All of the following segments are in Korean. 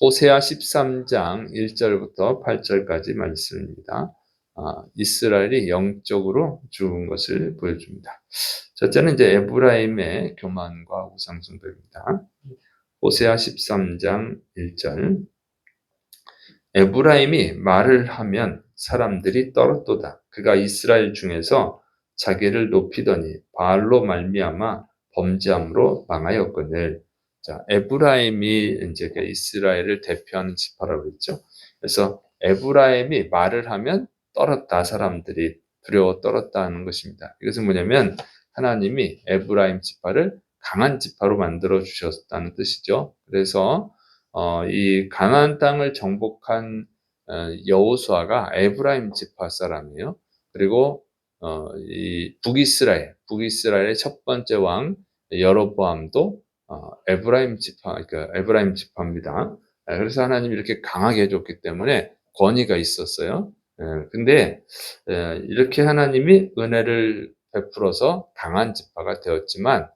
호세아 13장 1절부터 8절까지 말씀입니다. 아, 이스라엘이 영적으로 죽은 것을 보여줍니다. 첫째는 이제 에브라임의 교만과 우상숭배입니다. 호세아 13장 1절 에브라임이 말을 하면 사람들이 떨었도다. 그가 이스라엘 중에서 자기를 높이더니 바알로 말미암아 범죄함으로 망하였거늘. 자, 에브라임이 이제 그 이스라엘을 대표하는 지파라고 했죠. 그래서 에브라임이 말을 하면 떨었다 사람들이 두려워 떨었다는 것입니다. 이것은 뭐냐면 하나님이 에브라임 지파를 강한 지파로 만들어 주셨다는 뜻이죠. 그래서 어, 이 강한 땅을 정복한 어, 여호수아가 에브라임 지파 사람이에요. 그리고 어, 이 북이스라엘, 북이스라엘의 첫 번째 왕 여로보암도 어, 에브라임 지파, 그러니까 에브라임 지파입니다. 아, 그래서 하나님이 이렇게 강하게 해줬기 때문에 권위가 있었어요. 예, 근데 예, 이렇게 하나님이 은혜를 베풀어서 강한 지파가 되었지만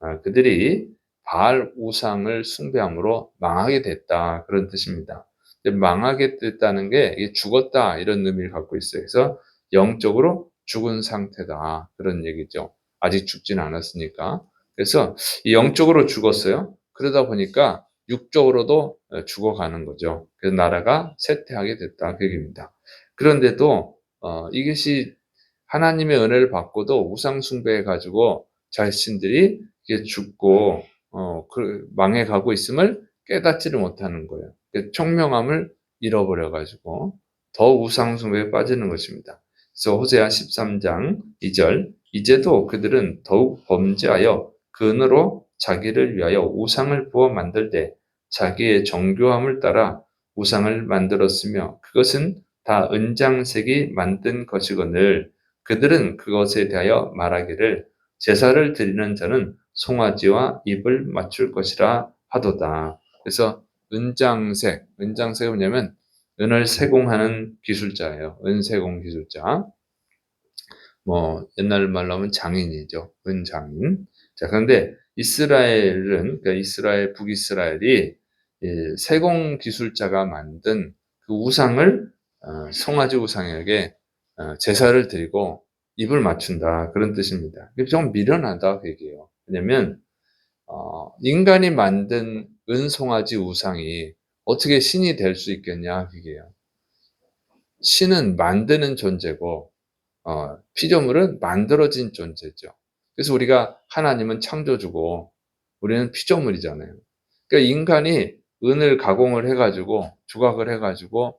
아, 그들이 바알 우상을 숭배함으로 망하게 됐다 그런 뜻입니다. 망하게 됐다는 게 죽었다 이런 의미를 갖고 있어요. 그래서 영적으로 죽은 상태다 그런 얘기죠. 아직 죽지는 않았으니까. 그래서 영적으로 죽었어요. 그러다 보니까 육적으로도 죽어가는 거죠. 그래서 나라가 쇠퇴하게 됐다 그 얘기입니다. 그런데도 어, 이것이 하나님의 은혜를 받고도 우상 숭배 해 가지고 자신들이 죽고 어, 그 망해가고 있음을 깨닫지를 못하는 거예요. 그 총명함을 잃어버려 가지고 더 우상 숭배에 빠지는 것입니다. 그래서 호세아 13장 2절 이제도 그들은 더욱 범죄하여 근으로 자기를 위하여 우상을 부어 만들되 자기의 정교함을 따라 우상을 만들었으며 그것은 다 은장색이 만든 것이거늘 그들은 그것에 대하여 말하기를 제사를 드리는 자는 송아지와 입을 맞출 것이라 하도다. 그래서 은장색, 은장색은 뭐냐면 은을 세공하는 기술자예요. 은세공 기술자. 뭐 옛날 말로 하면 장인이죠. 은장인. 자, 그런데 이스라엘은 그러니까 이스라엘 북이스라엘이 세공 기술자가 만든 그 우상을 어, 송아지 우상에게 어, 제사를 드리고 입을 맞춘다 그런 뜻입니다. 좀 미련하다 그 얘기예요. 왜냐면 어, 인간이 만든 은송아지 우상이 어떻게 신이 될 수 있겠냐 그게요. 신은 만드는 존재고 어, 피조물은 만들어진 존재죠. 그래서 우리가 하나님은 창조주고 우리는 피조물이잖아요. 그러니까 인간이 은을 가공을 해가지고 조각을 해가지고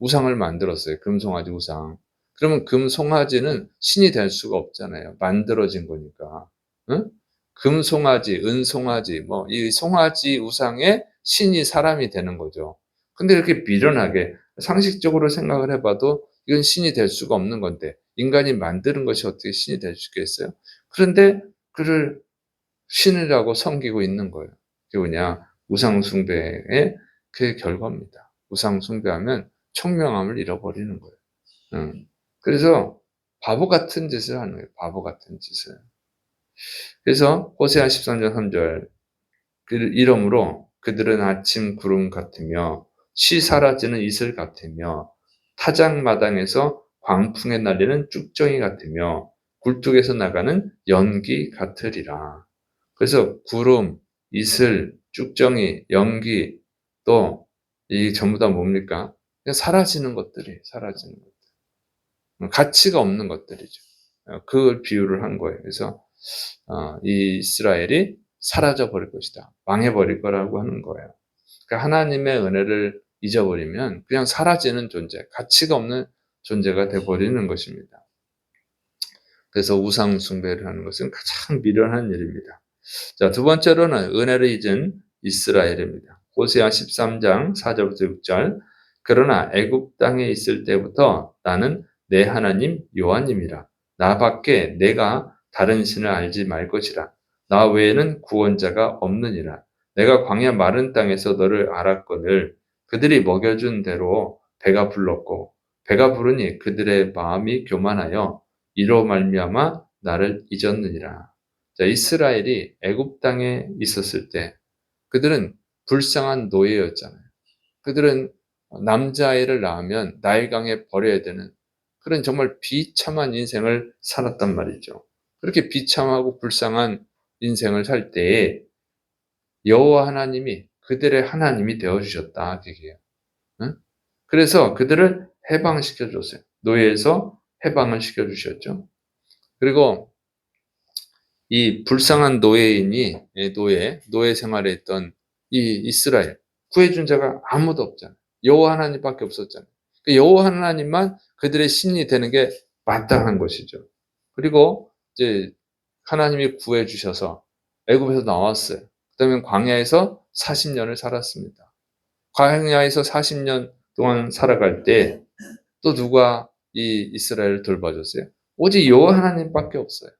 우상을 만들었어요. 금송아지 우상. 그러면 금송아지는 신이 될 수가 없잖아요. 만들어진 거니까. 응? 금송아지, 은송아지, 뭐, 이 송아지 우상의 신이 사람이 되는 거죠. 근데 이렇게 미련하게 상식적으로 생각을 해봐도 이건 신이 될 수가 없는 건데, 인간이 만드는 것이 어떻게 신이 될 수 있겠어요? 그런데 그를 신이라고 섬기고 있는 거예요. 그게 뭐냐? 우상숭배의 그 결과입니다. 우상숭배하면 청명함을 잃어버리는 거예요. 응. 그래서 바보 같은 짓을 하는 거예요. 바보 같은 짓을. 그래서 호세아 13장 3절 그 이러므로 그들은 아침 구름 같으며 시 사라지는 이슬 같으며 타작 마당에서 광풍에 날리는 쭉정이 같으며 굴뚝에서 나가는 연기 같으리라. 그래서 구름, 이슬, 쭉정이, 연기 또 이 전부 다 뭡니까? 그냥 사라지는 것들이 사라지는 것들. 가치가 없는 것들이죠. 그걸 비유를 한 거예요. 그래서 어, 이 이스라엘이 사라져 버릴 것이다. 망해 버릴 거라고 하는 거예요. 그러니까 하나님의 은혜를 잊어버리면 그냥 사라지는 존재, 가치가 없는 존재가 돼 버리는 것입니다. 그래서 우상 숭배를 하는 것은 가장 미련한 일입니다. 자, 두 번째로는 은혜를 잊은 이스라엘입니다. 호세아 13장 4절부터 6절. 그러나 애굽 땅에 있을 때부터 나는 내 하나님 여호와님이라. 나밖에 내가 다른 신을 알지 말 것이라. 나 외에는 구원자가 없느니라. 내가 광야 마른 땅에서 너를 알았거늘 그들이 먹여준 대로 배가 불렀고 배가 부르니 그들의 마음이 교만하여 이로 말미암아 나를 잊었느니라. 자, 이스라엘이 애굽 땅에 있었을 때 그들은 불쌍한 노예였잖아요. 그들은 남자아이를 낳으면 나일강에 버려야 되는 그런 정말 비참한 인생을 살았단 말이죠. 그렇게 비참하고 불쌍한 인생을 살 때에 여호와 하나님이 그들의 하나님이 되어 주셨다 얘기해요. 응? 그래서 그들을 해방시켜 줬어요. 노예에서 해방을 시켜 주셨죠. 그리고 이 불쌍한 노예인이 예, 노예 노예 생활에 했던 이 이스라엘 구해준 자가 아무도 없잖아요. 여호와 하나님밖에 없었잖아요. 그 여호와 하나님만 그들의 신이 되는 게 마땅한 것이죠. 그리고 이제 하나님이 구해 주셔서 애굽에서 나왔어요. 그다음에 광야에서 40년을 살았습니다. 광야에서 40년 동안 살아갈 때 또 누가 이 이스라엘을 돌봐줬어요? 오직 여호와 하나님밖에 없어요.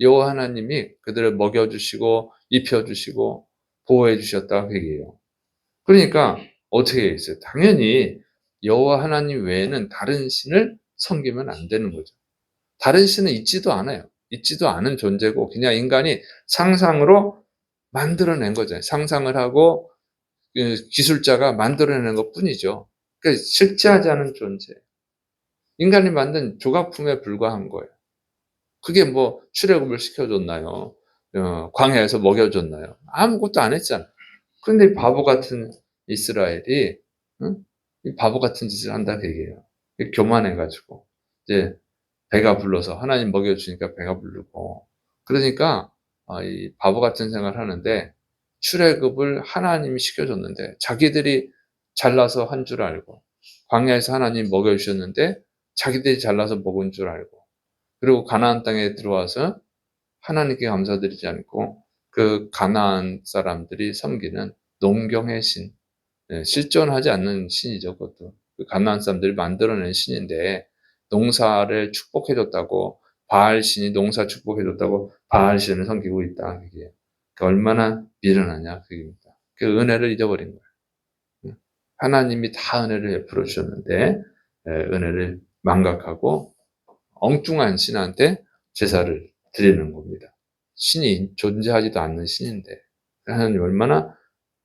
여호와 하나님이 그들을 먹여주시고 입혀주시고 보호해 주셨다 그 얘기예요. 그러니까 어떻게 했어요? 당연히 여호와 하나님 외에는 다른 신을 섬기면 안 되는 거죠. 다른 신은 있지도 않아요. 있지도 않은 존재고 그냥 인간이 상상으로 만들어낸 거잖아요. 상상을 하고 그 기술자가 만들어낸 것 뿐이죠. 그러니까 실제하지 않은 존재. 인간이 만든 조각품에 불과한 거예요. 그게 뭐 출애굽을 시켜줬나요? 어, 광야에서 먹여줬나요? 아무것도 안 했잖아요. 그런데 바보 같은 이스라엘이 응? 이 바보 같은 짓을 한다 그 얘기예요. 교만해가지고 이제 배가 불러서 하나님 먹여주니까 배가 부르고 그러니까 아, 이 바보 같은 생각을 하는데 출애굽을 하나님이 시켜줬는데 자기들이 잘나서 한 줄 알고 광야에서 하나님 먹여주셨는데 자기들이 잘나서 먹은 줄 알고 그리고 가나안 땅에 들어와서 하나님께 감사드리지 않고 그 가나안 사람들이 섬기는 농경의 신, 예, 실존하지 않는 신이죠. 그것도 그 가나안 사람들이 만들어낸 신인데 농사를 축복해줬다고 바알 신이 농사 축복해줬다고 바알 신을 섬기고 있다. 그게 그 얼마나 미련하냐 그입니다. 그 은혜를 잊어버린 거예요. 하나님이 다 은혜를 베풀어 주셨는데 예, 은혜를 망각하고 엉뚱한 신한테 제사를 드리는 겁니다. 신이 존재하지도 않는 신인데 하나님 얼마나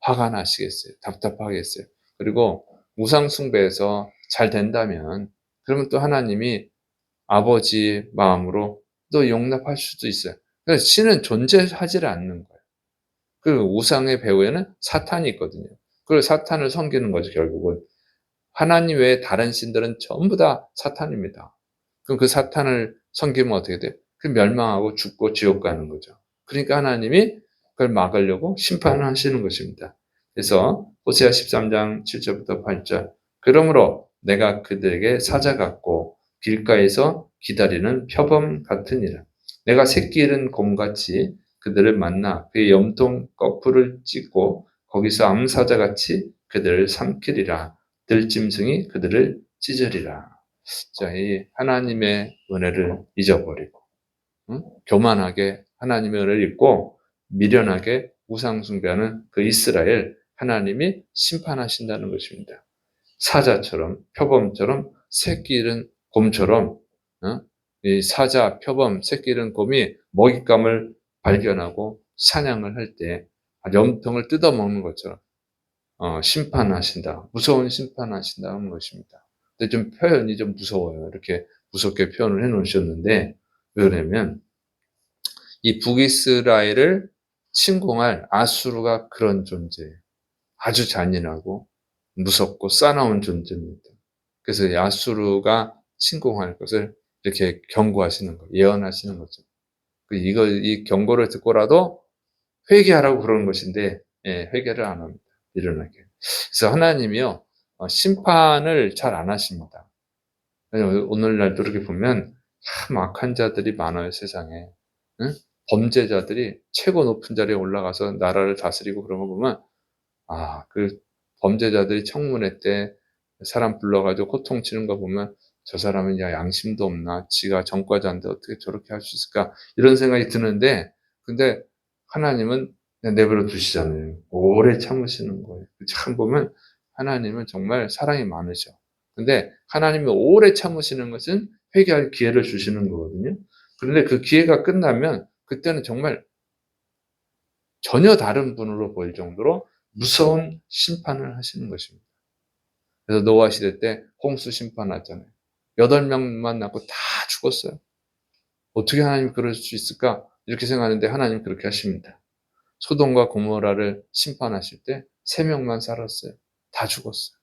화가 나시겠어요. 답답하겠어요. 그리고 우상숭배에서 잘 된다면 그러면 또 하나님이 아버지 마음으로 또 용납할 수도 있어요. 그래서 신은 존재하지를 않는 거예요. 그 우상의 배후에는 사탄이 있거든요. 그리고 사탄을 섬기는 거죠, 결국은. 하나님 외에 다른 신들은 전부 다 사탄입니다. 그럼 그 사탄을 섬기면 어떻게 돼요? 그 멸망하고 죽고 지옥 가는 거죠. 그러니까 하나님이 그걸 막으려고 심판을 하시는 것입니다. 그래서 호세아 13장 7절부터 8절 그러므로 내가 그들에게 사자 같고 길가에서 기다리는 표범 같으니라. 내가 새끼 잃은 곰같이 그들을 만나 그의 염통 거풀을 찢고 거기서 암사자같이 그들을 삼키리라. 들짐승이 그들을 찢으리라. 자, 이 하나님의 은혜를 잊어버리고 응? 교만하게 하나님의 은혜를 잊고 미련하게 우상 숭배하는 그 이스라엘 하나님이 심판하신다는 것입니다. 사자처럼 표범처럼 새끼 잃은 곰처럼 어? 이 사자, 표범, 새끼 잃은 곰이 먹잇감을 발견하고 사냥을 할 때 염통을 뜯어먹는 것처럼 어, 심판하신다. 무서운 심판하신다 하는 것입니다. 근데 좀 표현이 좀 무서워요. 이렇게 무섭게 표현을 해 놓으셨는데, 왜냐면, 이 북이스라엘을 침공할 아수르가 그런 존재예요. 아주 잔인하고 무섭고 싸나운 존재입니다. 그래서 이 아수르가 침공할 것을 이렇게 경고하시는 거, 예언하시는 거죠. 그 이거, 이 경고를 듣고라도 회개하라고 그러는 것인데, 예, 회개를 안 합니다. 일어나게. 그래서 하나님이요, 어, 심판을 잘 안 하십니다. 오늘날도 이렇게 보면 참 악한 자들이 많아요, 세상에. 응? 범죄자들이 최고 높은 자리에 올라가서 나라를 다스리고 그런 거 보면, 아, 그 범죄자들이 청문회 때 사람 불러가지고 고통치는 거 보면 저 사람은 야, 양심도 없나? 지가 전과자인데 어떻게 저렇게 할 수 있을까? 이런 생각이 드는데, 근데 하나님은 내버려 두시잖아요. 오래 참으시는 거예요. 참 보면 하나님은 정말 사랑이 많으셔. 근데 하나님이 오래 참으시는 것은 회개할 기회를 주시는 거거든요. 그런데 그 기회가 끝나면 그때는 정말 전혀 다른 분으로 보일 정도로 무서운 심판을 하시는 것입니다. 그래서 노아 시대 때 홍수 심판하잖아요. 여덟 명만 남고 다 죽었어요. 어떻게 하나님 그럴 수 있을까? 이렇게 생각하는데 하나님 그렇게 하십니다. 소돔과 고모라를 심판하실 때 세 명만 살았어요. 다 죽었어요.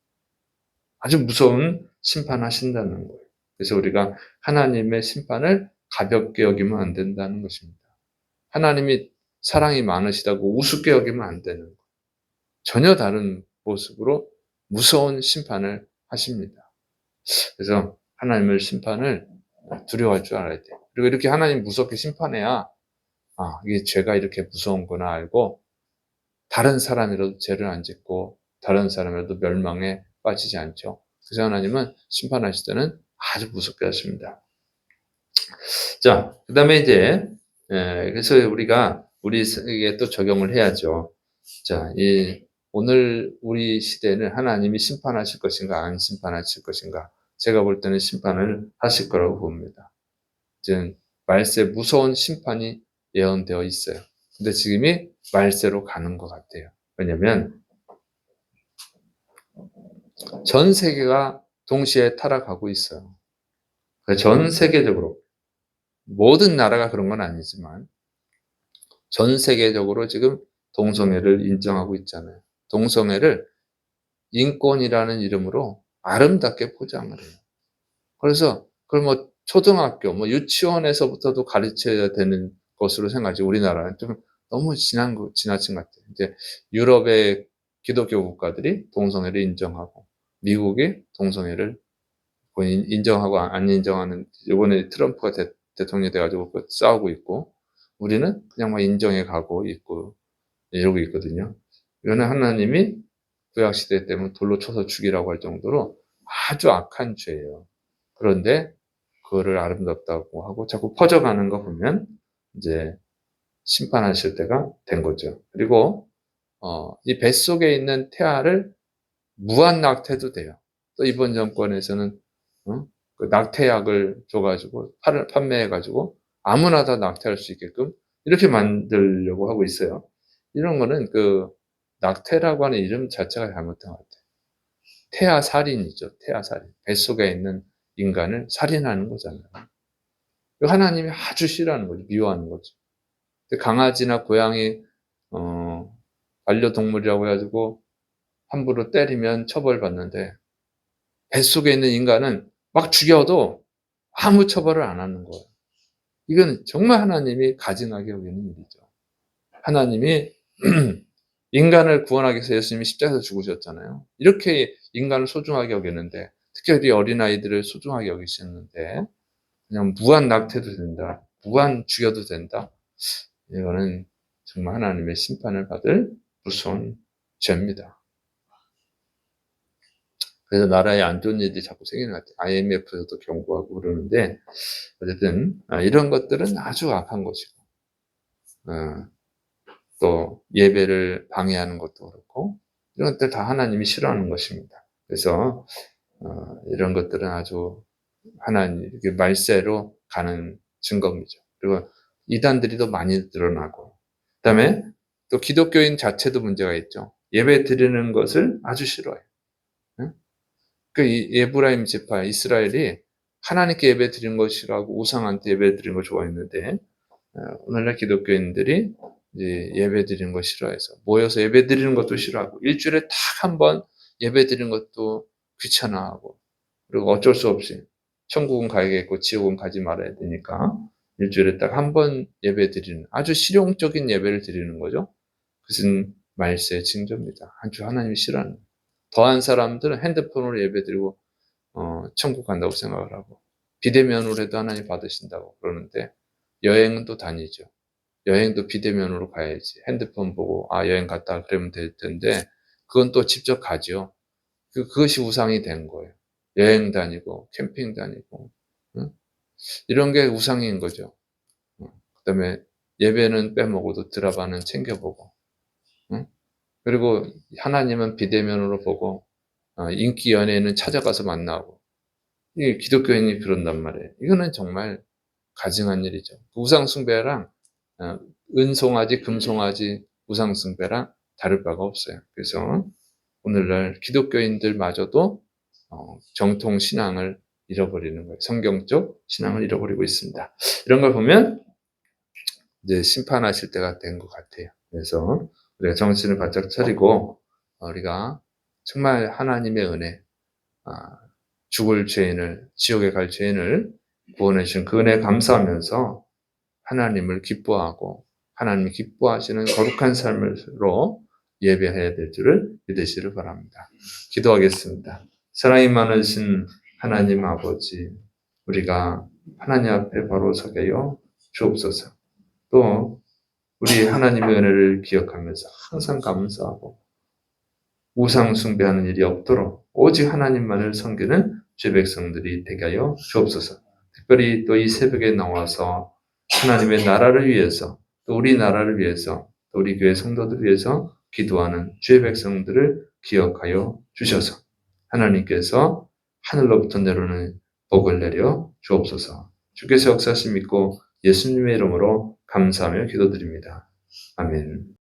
아주 무서운 심판하신다는 거예요. 그래서 우리가 하나님의 심판을 가볍게 여기면 안 된다는 것입니다. 하나님이 사랑이 많으시다고 우습게 여기면 안 되는 거예요. 전혀 다른 모습으로 무서운 심판을 하십니다. 그래서 하나님을 심판을 두려워할 줄 알아야 돼요. 그리고 이렇게 하나님 무섭게 심판해야 아, 이게 죄가 이렇게 무서운구나 알고 다른 사람이라도 죄를 안 짓고 다른 사람이라도 멸망에 빠지지 않죠. 그래서 하나님은 심판하실 때는 아주 무섭게 하십니다. 자, 그 다음에 이제, 에, 그래서 우리가 우리에게 또 적용을 해야죠. 자, 이, 오늘 우리 시대는 하나님이 심판하실 것인가, 안 심판하실 것인가. 제가 볼 때는 심판을 하실 거라고 봅니다. 이제 말세 무서운 심판이 예언되어 있어요. 근데 지금이 말세로 가는 것 같아요. 왜냐면 전 세계가 동시에 타락하고 있어요. 전 세계적으로 모든 나라가 그런 건 아니지만 전 세계적으로 지금 동성애를 인정하고 있잖아요. 동성애를 인권이라는 이름으로 아름답게 포장을 해요. 그래서 그걸 뭐 초등학교, 뭐 유치원에서부터도 가르쳐야 되는 것으로 생각하지. 우리나라는 좀 너무 지난 거, 지나친 것 같아요. 이제 유럽의 기독교 국가들이 동성애를 인정하고 미국이 동성애를 인정하고 안 인정하는 이번에 트럼프가 대, 통령이 돼가지고 싸우고 있고 우리는 그냥 막 인정해 가고 있고 이러고 있거든요. 이거는 하나님이 구약 시대 때문에 돌로 쳐서 죽이라고 할 정도로 아주 악한 죄예요. 그런데 그거를 아름답다고 하고 자꾸 퍼져가는 거 보면 이제 심판하실 때가 된 거죠. 그리고 어, 이 뱃속에 있는 태아를 무한 낙태도 돼요. 또 이번 정권에서는 어? 그 낙태약을 줘가지고 판매해가지고 아무나 다 낙태할 수 있게끔 이렇게 만들려고 하고 있어요. 이런 거는 그 낙태라고 하는 이름 자체가 잘못된 것 같아요. 태아 살인이죠. 태아 살인. 뱃속에 있는 인간을 살인하는 거잖아요. 하나님이 아주 싫어하는 거죠. 미워하는 거죠. 강아지나 고양이 어, 반려동물이라고 해가지고 함부로 때리면 처벌받는데 뱃속에 있는 인간은 막 죽여도 아무 처벌을 안 하는 거예요. 이건 정말 하나님이 가증하게 여기는 일이죠. 하나님이 인간을 구원하기 위해서 예수님이 십자가에서 죽으셨잖아요. 이렇게 인간을 소중하게 여기는데 특히 우리 어린아이들을 소중하게 여기셨는데 그냥 무한 낙태도 된다. 무한 죽여도 된다. 이거는 정말 하나님의 심판을 받을 무서운 죄입니다. 그래서 나라에 안 좋은 일들이 자꾸 생기는 것 같아요. IMF에서도 경고하고 그러는데, 어쨌든, 아, 이런 것들은 아주 악한 것이고, 어, 또 예배를 방해하는 것도 그렇고, 이런 것들 다 하나님이 싫어하는 것입니다. 그래서, 어, 이런 것들은 아주 하나님, 이렇게 말세로 가는 증거입니다. 그리고 이단들이 더 많이 드러나고, 그 다음에 또 기독교인 자체도 문제가 있죠. 예배 드리는 것을 아주 싫어해요. 그 에브라임 지파 이스라엘이 하나님께 예배 드린 것이라고 우상한테 예배 드린 걸 좋아했는데 어, 오늘날 기독교인들이 예배 드리는 거 싫어해서 모여서 예배 드리는 것도 싫어하고 일주일에 딱 한 번 예배 드리는 것도 귀찮아하고 그리고 어쩔 수 없이 천국은 가야겠고 지옥은 가지 말아야 되니까 일주일에 딱 한 번 예배 드리는 아주 실용적인 예배를 드리는 거죠. 그것은 말세의 징조입니다. 한주 하나님이 싫어하는 더한 사람들은 핸드폰으로 예배 드리고 어, 천국 간다고 생각을 하고 비대면으로 해도 하나님 받으신다고 그러는데 여행은 또 다니죠. 여행도 비대면으로 가야지. 핸드폰 보고 아 여행 갔다 그러면 될 텐데 그건 또 직접 가죠. 그, 그것이 우상이 된 거예요. 여행 다니고 캠핑 다니고 응? 이런 게 우상인 거죠. 응? 그다음에 예배는 빼먹어도 드라마는 챙겨보고 응? 그리고 하나님은 비대면으로 보고 어, 인기 연예인은 찾아가서 만나고 이 기독교인이 그런단 말이에요. 이거는 정말 가증한 일이죠. 우상 숭배랑 어, 은송아지, 금송아지, 우상 숭배랑 다를 바가 없어요. 그래서 오늘날 기독교인들마저도 어, 정통 신앙을 잃어버리는 거예요. 성경적 신앙을 잃어버리고 있습니다. 이런 걸 보면 이제 심판하실 때가 된 것 같아요. 그래서 우리가 정신을 바짝 차리고 어, 우리가 정말 하나님의 은혜, 아, 죽을 죄인을 지옥에 갈 죄인을 구원해 주신 그 은혜 감사하면서 하나님을 기뻐하고 하나님 기뻐하시는 거룩한 삶으로 예배해야 될 줄을 믿으시를 바랍니다. 기도하겠습니다. 사랑이 많으신 하나님 아버지, 우리가 하나님 앞에 바로 서게 하여 주옵소서. 또 우리 하나님의 은혜를 기억하면서 항상 감사하고 우상 숭배하는 일이 없도록 오직 하나님만을 섬기는 죄 백성들이 되게 하여 주옵소서. 특별히 또 이 새벽에 나와서 하나님의 나라를 위해서 또 우리 나라를 위해서 또 우리 교회 성도들을 위해서 기도하는 죄 백성들을 기억하여 주셔서 하나님께서 하늘로부터 내려오는 복을 내려 주옵소서. 주께서 역사하심 믿고 예수님의 이름으로 감사하며 기도드립니다. 아멘.